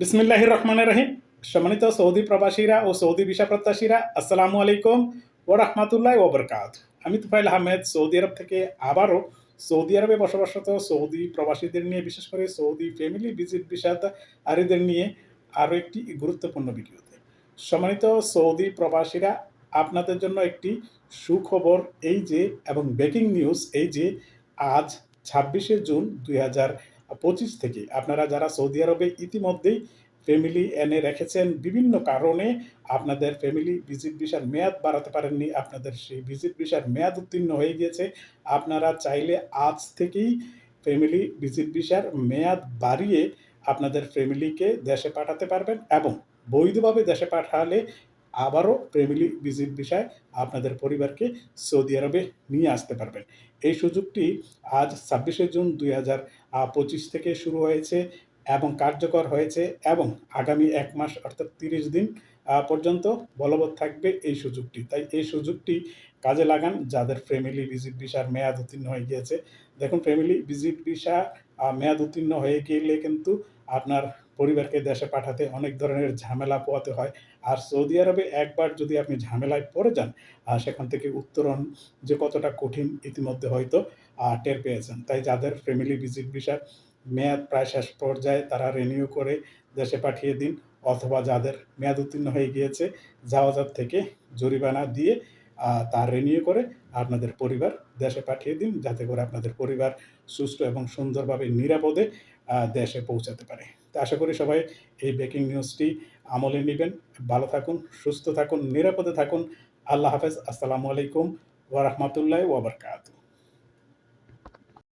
বিসমিল্লাহির রহমানের রহিম। সম্মানিত সৌদি প্রবাসীরা ও সৌদি ভিসা প্রত্যাশীরা আসসালামু আলাইকুম ও রহমাতুল্লাহ ওবরকাত আমি তুফাইল আহমেদ, সৌদি আরব থেকে আবারও সৌদি আরবে বসবাসরত সৌদি প্রবাসীদের নিয়ে, বিশেষ করে সৌদি ফ্যামিলি ভিজিট ভিসাদারীদের নিয়ে আরও একটি গুরুত্বপূর্ণ ভিডিওতে। সম্মানিত সৌদি প্রবাসীরা, আপনাদের জন্য একটি সুখবর এই যে এবং ব্রেকিং নিউজ এই যে আজ ছাব্বিশে জুন দুই হাজার পঁচিশ থেকে। আপনারা যারা সৌদি আরবে ইতিমধ্যেই ফ্যামিলি এনে রেখেছেন বিভিন্ন কারণে আপনাদের ফ্যামিলি ভিজিট ভিসার মেয়াদ বাড়াতে পারেননি, আপনাদের সেই ভিজিট ভিসার মেয়াদ উত্তীর্ণ হয়ে গিয়েছে। আপনারা চাইলে আজ থেকেই ফ্যামিলি ভিজিট ভিসার মেয়াদ বাড়িয়ে আপনাদের ফ্যামিলিকে দেশে পাঠাতে পারবেন এবং বৈধভাবে দেশে পাঠালে আবারও ফ্যামিলি ভিজিট ভিসায় আপনাদের পরিবারকে সৌদি আরবে নিয়ে আসতে পারবেন। এই সুযোগটি আজ ছাব্বিশে জুন দুই হাজার পঁচিশ থেকে শুরু হয়েছে এবং কার্যকর হয়েছে এবং আগামী এক মাস অর্থাৎ তিরিশ দিন পর্যন্ত বলবৎ থাকবে এই সুযোগটি। তাই এই সুযোগটি কাজে লাগান যাদের ফ্যামিলি ভিজিট ভিসার মেয়াদ উত্তীর্ণ হয়ে গিয়েছে। দেখুন ফ্যামিলি ভিজিট ভিসা মেয়াদ উত্তীর্ণ হয়ে গেলে কিন্তু আপনার পরিবারকে দেশে পাঠাতে অনেক ধরনের ঝামেলা পোয়াতে হয়। আর সৌদি আরবে একবার যদি আপনি ঝামেলায় পড়ে যান আর সেখান থেকে উত্তরণ যে কতটা কঠিন ইতিমধ্যে হয়তো টের পেয়েছেন। তাই যাদের ফ্যামিলি ভিজিট ভিসার মেয়াদ প্রায় শেষ পর্যায়ে তারা রিনিউ করে দেশে পাঠিয়ে দিন অথবা যাদের মেয়াদ উত্তীর্ণ হয়ে গিয়েছে জাওয়াজাত থেকে জরিমানা দিয়ে আহ, তা রিনিউ করে আপনাদের পরিবার দেশে পাঠিয়ে দিন যাতে করে আপনাদের পরিবার সুস্থ এবং সুন্দরভাবে নিরাপদে দেশে পৌঁছাতে পারে। তো আশা করি সবাই এই ব্রেকিং নিউজটি আমলে নেবেন। ভালো থাকুন, সুস্থ থাকুন, নিরাপদে থাকুন। আল্লাহ হাফেজ। আসসালামু আলাইকুম ওয়া রাহমাতুল্লাহি ওয়া বারাকাতুহু।